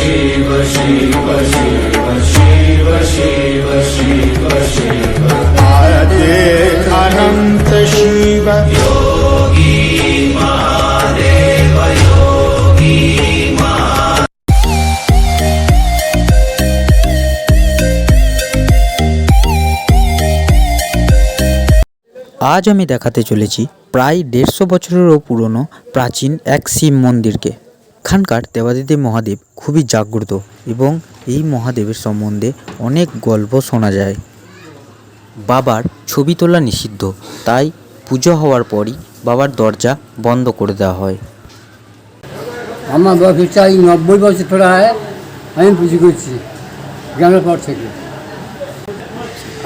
शिव शिव शिव शिव शिव शिव शिव आरते अनन्त शिव আজ আমি দেখাতে চলেছি প্রায় দেড়শো বছরেরও পুরনো প্রাচীন এক শিব মন্দিরকে এখানকার দেবাদিদেব মহাদেব খুবই জাগ্রত এবং এই মহাদেবের সম্বন্ধে অনেক গল্প শোনা যায়। বাবার ছবি তোলা নিষিদ্ধ তাই পুজো হওয়ার পরই বাবার দরজা বন্ধ করে দেওয়া হয়। আমার বয়স হচ্ছে এই নব্বই বছর ধরে হয় আমি পুজো করছি গ্রামের পর থেকে।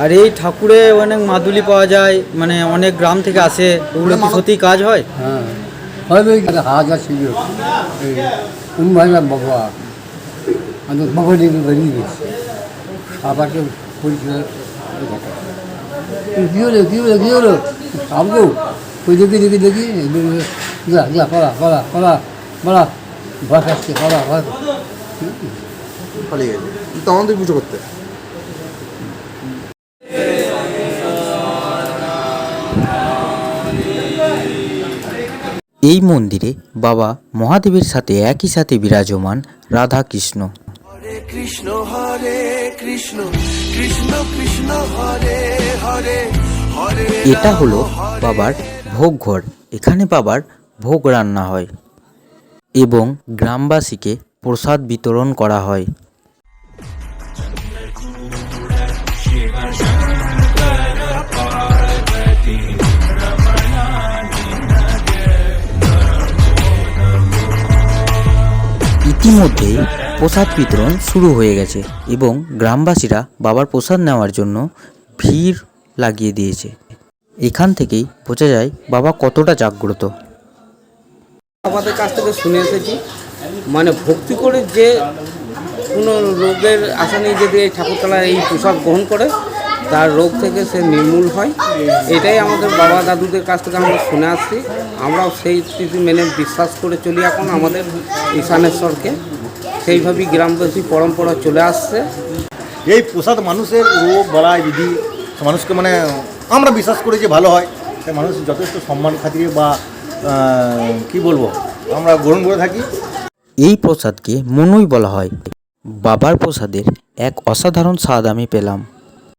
আর এই ঠাকুরে অনেক মাদুলি পাওয়া যায় মানে অনেক গ্রাম থেকে আসে ওগুলো কি সত্যি কাজ হয়? হ্যাঁ। হবে একটা হাজার ছিল এই উম্মাইলাম বাবা আমি বাবা নিয়ে বেরিয়ে গেছি আবারকে পরিচয় কী হলো হলো কী হলো আমগো ওই দেখি দেখি দেখি যা যা পড়া পড়া পড়া পড়া ভয় আসছে ভয় পালিয়ে গেছে তখন তুই পুজো করতে এই মন্দিরে বাবা মহাদেবের সাথে একই সাথে বিরাজমান রাধা কৃষ্ণ কৃষ্ণ হরে কৃষ্ণ কৃষ্ণ কৃষ্ণ হরে হরে হরে এটা হলো বাবার ভোগ ঘর এখানে বাবার ভোগ রান্না হয় এবং গ্রামবাসীকে প্রসাদ বিতরণ করা হয়। ইতিমধ্যেই প্রসাদ বিতরণ শুরু হয়ে গেছে এবং গ্রামবাসীরা বাবার প্রসাদ নেওয়ার জন্য ভিড় লাগিয়ে দিয়েছে। এখান থেকেই বোঝা যায় বাবা কতটা জাগ্রত। আমাদের কাছ থেকে শুনে এসেছি। মানে ভক্তি করে যে কোনো রোগের আশা নিয়ে যদি এই ঠাকুরতলা এই প্রসাদ গ্রহণ করে তার রোগ থেকে সে নির্মূল হয়। এটাই আমাদের বাবা দাদুদের কাছ থেকে আমরা শুনে আসছি। আমরাও সেই স্মৃতি মেনে বিশ্বাস করে চলি এখন আমাদের ঈশানেশ্বরকে। সেইভাবেই গ্রামবাসী পরম্পরা চলে আসছে। এই প্রসাদ মানুষের রোগ বলায় বিধি মানুষকে মানে আমরা বিশ্বাস করি যে ভালো হয়। তাই মানুষ যথেষ্ট সম্মান খাতিরে বা কি বলব আমরা গ্রহণ করে থাকি। এই প্রসাদকে মনুই বলা হয়। বাবার প্রসাদের এক অসাধারণ স্বাদ আমি পেলাম।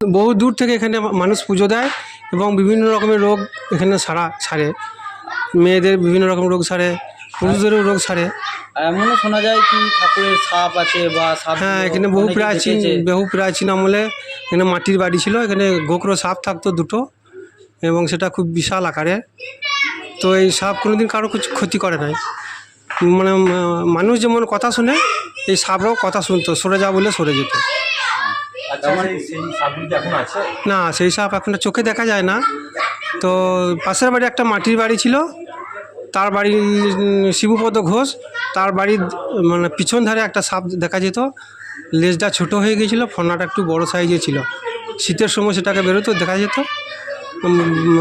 বহু দূর থেকে এখানে মানুষ পুজো দেয় এবং বিভিন্ন রকমের রোগ এখানে সারা সারে মেয়েদের বিভিন্ন রকম রোগ সারে পুরুষদেরও রোগ সারে এমনও শোনা যায় কি ঠাকুরের সাপ আছে বা সাপ হ্যাঁ এখানে বহু প্রাচীন বহু প্রাচীন আমলে এখানে মাটির বাড়ি ছিল এখানে গোখরো সাপ থাকতো দুটো এবং সেটা খুব বিশাল আকারের তো এই সাপ কোনোদিন কারও কিছু ক্ষতি করে নাই। মানে মানুষ যেমন কথা শুনে এই সাপরাও কথা শুনতো সরে যা বলে সরে যেত। না সেই সাপ এখন আর চোখে দেখা যায় না। তো পাশের বাড়ি একটা মাটির বাড়ি ছিল। তার বাড়ি শিবুপদ ঘোষ। তার বাড়ির মানে পিছন ধারে একটা সাপ দেখা যেত। লেজটা ছোট হয়ে গিয়েছিল ফোনাটা একটু বড় সাইজে ছিল। শীতের সময় সেটাকে বেরোতো দেখা যেত।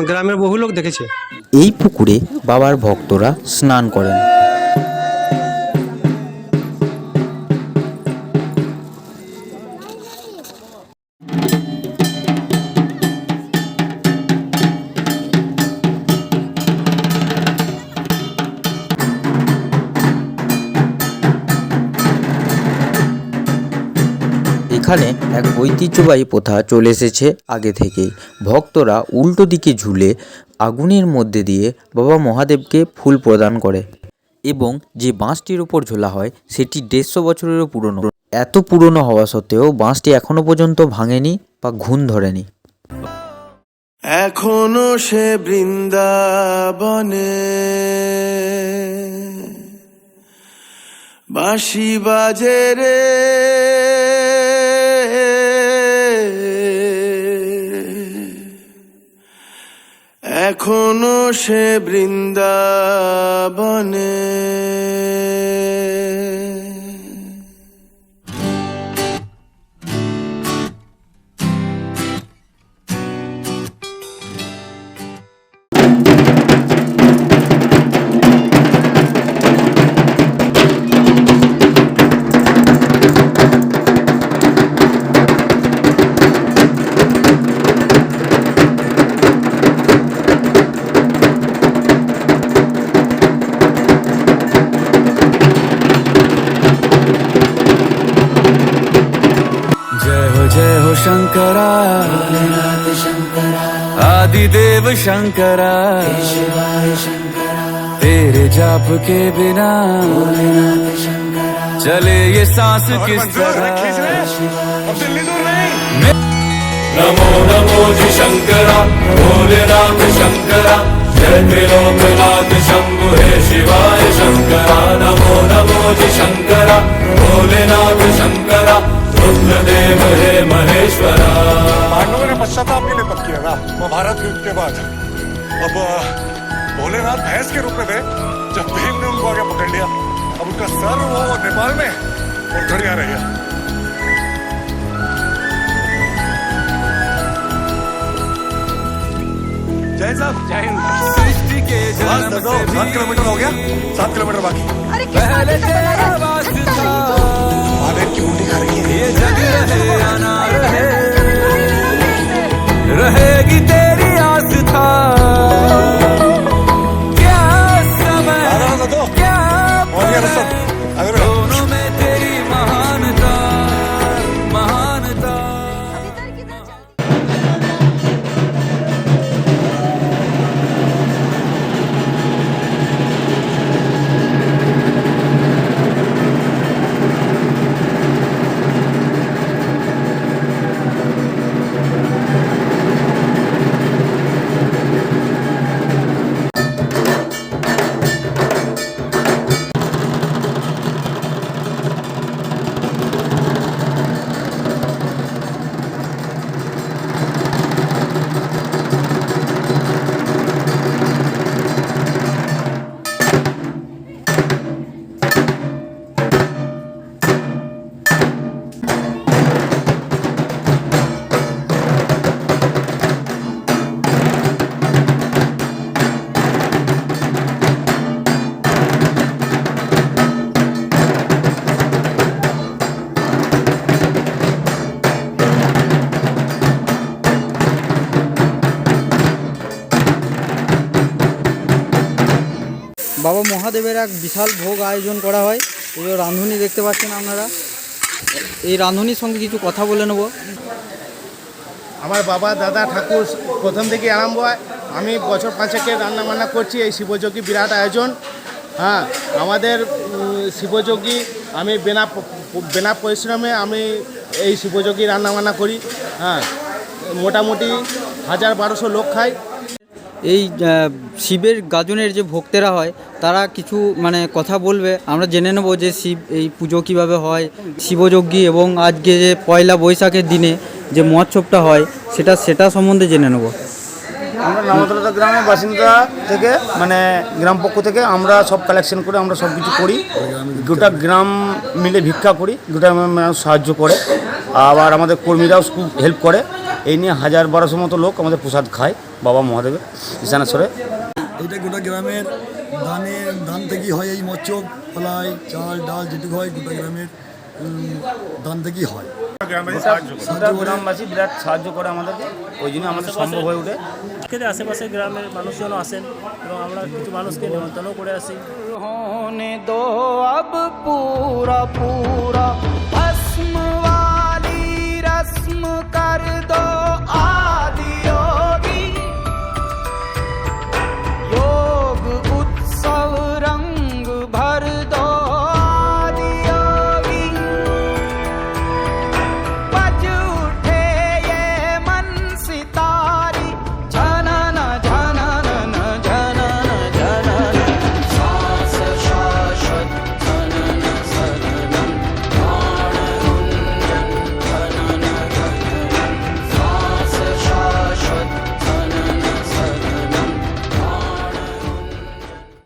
গ্রামের বহু লোক দেখেছে। এই পুকুরে বাবার ভক্তরা স্নান করেন। এখানে এক ঐতিহ্যবাহী প্রথা চলে এসেছে আগে থেকেই। ভক্তরা উল্টো দিকে ঝুলে আগুনের মধ্যে দিয়ে বাবা মহাদেবকে ফুল প্রদান করে এবং যে বাঁশটির উপর ঝোলা হয়, সেটি দেড়শো বছরেরও পুরনো। এত পুরনো হওয়া সত্ত্বেও বাঁশটি এখনও পর্যন্ত ভাঙেনি বা ঘুণ ধরেনি। এখনও সে বৃন্দাবনে। বাঁশি বাজে রে। এখনও সে বৃন্দাবনে। शंकरा। आदिदेव शंकरा। तेरे जाप के बिना चले ये सांस किस तरह? नमो नमो जी शंकरा भोलेनाथ शंकरा। जय त्रिलोकनाथ शंभु हे शिवाय शंकरा। नमो नमो जी शंकरा पांडवों ने पश्चाताप के लिए तप किया था? महाभारत युद्ध के बाद। अब भोलेनाथ भैंस के रूप में थे जब भीम ने उनको आगे पकड़ लिया। अब उनका सर वो नेपाल में और घड़िया रह गया। जय साहब। जय सृष्टि के सात किलोमीटर हो गया। सात किलोमीटर बाकी। पहले तेरा वास्ता। की उल्टी खा रही है। ये जग ना रहे। रहेगी तेरी বাবা মহাদেবের এক বিশাল ভোগ আয়োজন করা হয়। এই রাঁধুনি দেখতে পাচ্ছেন আপনারা। এই রাঁধুনির সঙ্গে কিছু কথা বলে নেব। আমার বাবা, দাদা, ঠাকুর প্রথম থেকে আরম্ভ হয়। আমি বছর পাঁচেকে রান্না বান্না করছি এই শিবযোগী বিরাট আয়োজন। হ্যাঁ আমাদের শিবযোগী, আমি বিনা বিনা পরিশ্রমে আমি এই শিবযোগী রান্না বান্না করি। হ্যাঁ মোটামুটি হাজার বারোশো লোক খায়। এই শিবের গাজনের যে ভক্তেরা হয়, তারা কিছু মানে কথা বলবে। আমরা জেনে নেব যে শিব, এই পুজো কীভাবে হয়। শিবযজ্ঞী এবং আজকে যে পয়লা বৈশাখের দিনে যে মহোৎসবটা হয়, সেটা সেটা সম্বন্ধে জেনে নেব। আমরা নামতলা গ্রামের বাসিন্দা থেকে মানে গ্রাম পক্ষ থেকে আমরা সব কালেকশন করে আমরা সব কিছু করি। গোটা গ্রাম মিলে ভিক্ষা করি, গোটা মানুষ সাহায্য করে। আবার আমাদের কর্মীরাও খুব হেল্প করে। এই নিয়ে হাজার বারোশো মতো লোক আমাদের প্রসাদ খায় বাবা মহাদেবের ঈশানেশ্বরে এটা গোটা গ্রামের ধানের ধান থেকেই হয় এই মচ্ছক ফলাই চাল ডাল যেটুকু হয় গোটা গ্রামের ধান থেকেই হয়। গ্রামবাসী বিরাট সাহায্য করে আমাদেরকে ওই জন্য আমাদের সম্ভব হয়ে ওঠে। ক্ষেত্রে আশেপাশে গ্রামের মানুষজনও আসেন এবং আমরা কিছু মানুষকে নিমন্ত্রণও করে আসি। দো আব পুরা পুরা কার দল